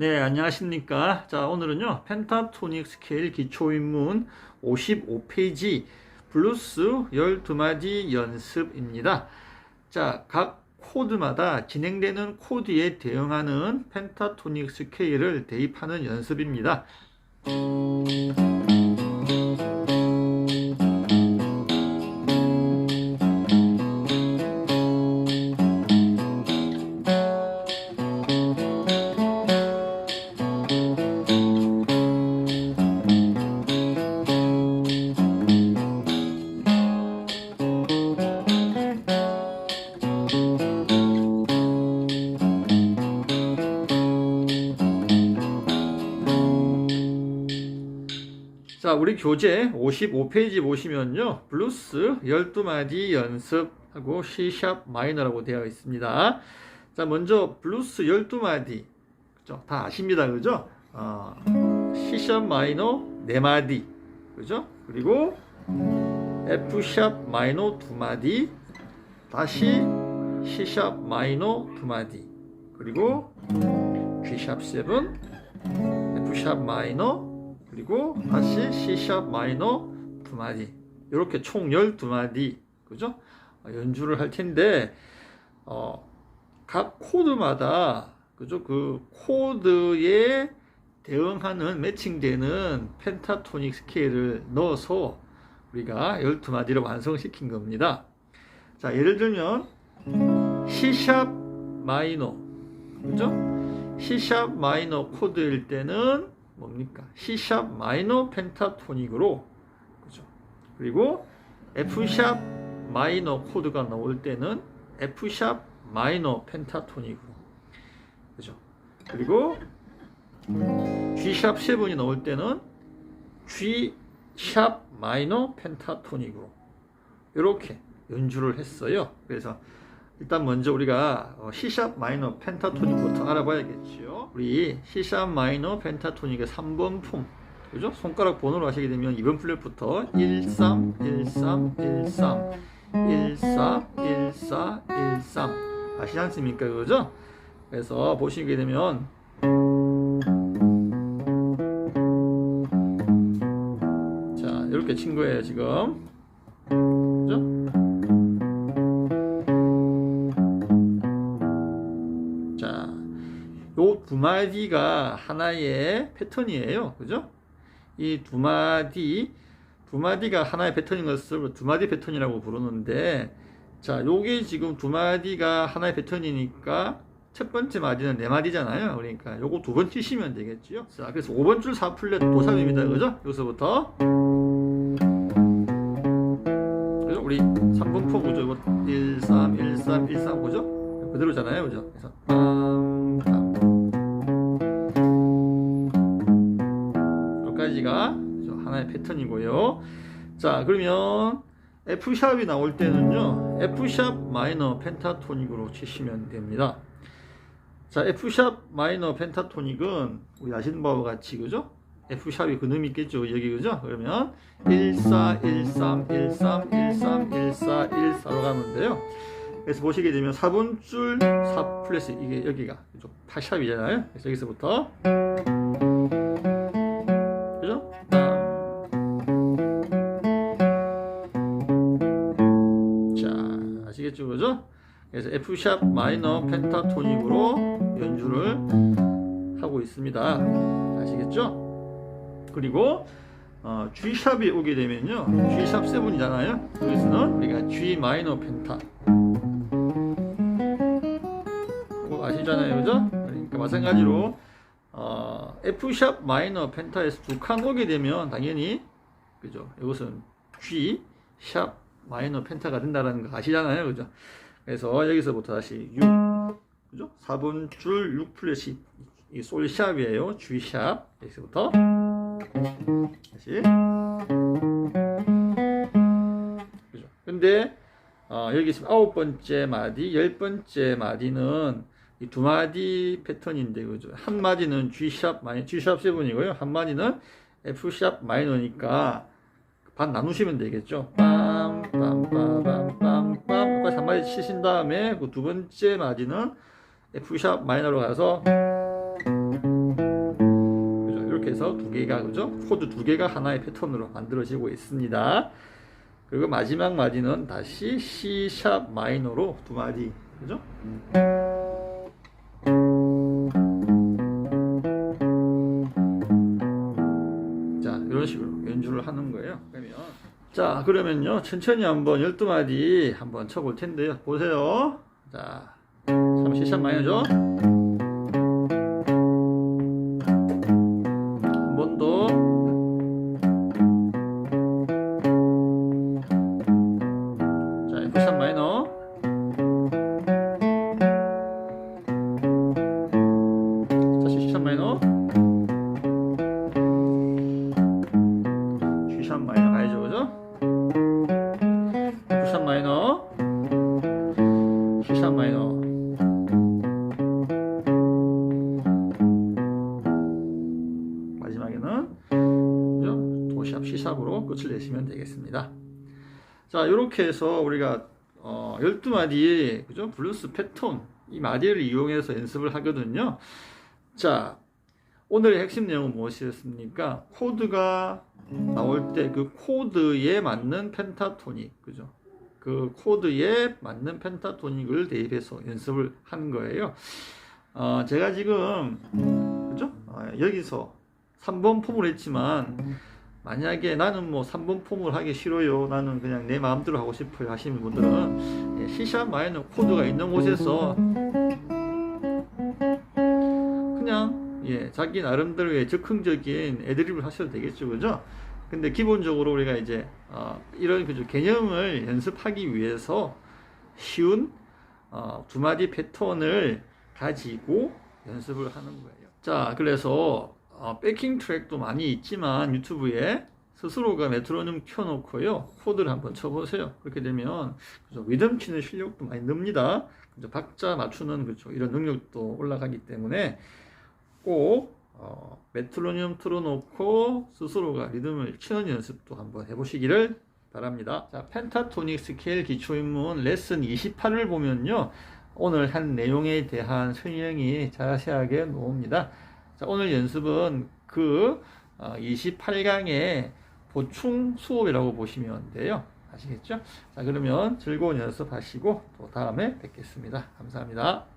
네, 안녕하십니까. 자, 오늘은요, 펜타토닉 스케일 기초인문 55페이지 블루스 12마디 연습입니다. 자, 각 코드마다 진행되는 코드에 대응하는 펜타토닉 스케일을 대입하는 연습입니다. 자, 우리 교재 55페이지 보시면요. 블루스 12마디 연습하고 C샵 마이너라고 되어 있습니다. 자, 먼저 블루스 12마디. 그죠? 다 아십니다. 그죠? 어, C샵 마이너 4마디. 그죠? 그리고 F샵 마이너 2마디. 다시 C샵 마이너 2마디. 그리고 G샵 7, F샵 마이너 그리고 다시 C샵 마이너 두 마디 이렇게 총 12마디 그죠? 어, 연주를 할 텐데 어, 각 코드마다 그죠? 그 코드에 대응하는 매칭되는 펜타토닉 스케일을 넣어서 우리가 12마디로 완성시킨 겁니다. 자, 예를 들면 C샵 마이너 그죠? C샵 마이너 코드일 때는 뭡니까? C샵 마이너 펜타토닉으로 그죠? 그리고 F샵 마이너 코드가 나올 때는 F샵 마이너 펜타토닉으로 그죠? 그리고 G샵 7이 나올 때는 G샵 마이너 펜타토닉으로 이렇게 연주를 했어요. 그래서 일단 먼저 우리가 어, C샵 마이너 펜타토닉부터 알아봐야겠죠. 우리 C샵 마이너 펜타토닉의 3번 품 그죠? 손가락 번호로 하시게 되면 2번 플랫부터 1, 3, 1, 3, 1, 3, 1, 4, 1, 4, 1, 3 아시지 않습니까? 그죠? 그래서 보시게 되면 자 이렇게 친 거예요 지금 두 마디가 하나의 패턴이에요. 그죠? 이 두 마디, 두 마디가 하나의 패턴인 것을 두 마디 패턴이라고 부르는데, 자, 요게 지금 두 마디가 하나의 패턴이니까 첫 번째 마디는 네 마디잖아요. 그러니까 요거 두 번 치시면 되겠지요. 자, 그래서 5번 줄 4플랫 도삽입니다. 그죠? 여기서부터. 그죠? 우리 3번 포 보죠. 이거 1, 3, 1, 3, 1, 3 보죠? 그대로잖아요. 그죠? 그래서 빰, 그죠? 하나의 패턴이고요. 자, 그러면 F샵이 나올 때는요. F샵 마이너 펜타토닉으로 치시면 됩니다. 자, F샵 마이너 펜타토닉은 우리 아시는 바와 같이 그죠? F샵이 그놈이 있겠죠. 여기 그죠? 그러면 1, 4, 1, 3, 1, 3, 1, 3, 1, 4, 1, 4로 가면 돼요. 그래서 보시게 되면 4번 줄4 플러스 이게 여기가 그죠? 8샵이잖아요. 그래서 여기서부터 아시겠죠? 그죠? 그래서 F샵 마이너 펜타토닉으로 연주를 하고 있습니다. 아시겠죠? 그리고 어, G샵이 오게 되면요. G샵 7이잖아요. 여기서는 우리가 G 마이너 펜타 그거 아시잖아요. 그죠? 그러니까 마찬가지로 어, F샵 마이너 펜타에서 두 칸 오게 되면 당연히 그죠? 이것은 G 샵 마이너 펜타가 된다는 거 아시잖아요. 그죠? 그래서 여기서부터 다시 6 그죠? 4번 줄6 플랫이 이 솔샵이에요. G 샵 여기서부터 다시 그죠? 근데 어, 여기 지금 아홉 번째 마디, 열 번째 마디는 이 두 마디 패턴인데 그죠? 한 마디는 G 샵 마이 G 샵 7이고요. 한 마디는 F 샵 마이너니까 반 나누시면 되겠죠. 빰빰빰빰빰빰 까지 한 마디 치신 다음에 그 두 번째 마디는 F 샵 마이너로 가서 해서 두 개가 그죠? 코드 두 개가 하나의 패턴으로 만들어지고 있습니다. 그리고 마지막 마디는 다시 C 샵 마이너로 두 마디 그죠? 이런 식으로 연주를 하는 거예요. 그러면 자 그러면요 천천히 한번 12마디 한번 쳐볼 텐데요. 보세요. 자 잠깐 C 샵 마이너죠? 한 번 더. 마지막에는 그죠? 도시합 C샵으로 끝을 내시면 되겠습니다. 자, 이렇게 해서 우리가 어, 12마디의 그죠? 블루스 패턴 이 마디를 이용해서 연습을 하거든요. 자, 오늘의 핵심 내용은 무엇이었습니까? 코드가 나올 때 그 코드에 맞는 펜타토닉, 그죠? 그 코드에 맞는 펜타토닉을 대입해서 연습을 하는 거예요. 어, 제가 지금 그죠? 어, 여기서 3번 폼을 했지만 만약에 나는 뭐 3번 폼을 하기 싫어요. 나는 그냥 내 마음대로 하고 싶어요. 하시는 분들은 예, C샵 마이너 코드가 있는 곳에서 그냥 예, 자기 나름대로의 즉흥적인 애드립을 하셔도 되겠죠. 그죠? 근데 기본적으로 우리가 이제 어, 이런 그죠 개념을 연습하기 위해서 쉬운 어, 두 마디 패턴을 가지고 연습을 하는 거예요. 자, 그래서 어, 백킹 트랙도 많이 있지만 유튜브에 스스로가 메트로놈 켜놓고요 코드를 한번 쳐보세요. 그렇게 되면 그죠 리듬 치는 실력도 많이 늡니다. 그죠 박자 맞추는 그죠 이런 능력도 올라가기 때문에 꼭 어, 메트로놈 틀어놓고 스스로가 리듬을 치는 연습도 한번 해보시기를 바랍니다. 자, 펜타토닉 스케일 기초입문 레슨 28을 보면요. 오늘 한 내용에 대한 설명이 자세하게 나옵니다. 자, 오늘 연습은 그 28강의 보충 수업이라고 보시면 돼요. 아시겠죠? 자, 그러면 즐거운 연습하시고 또 다음에 뵙겠습니다. 감사합니다.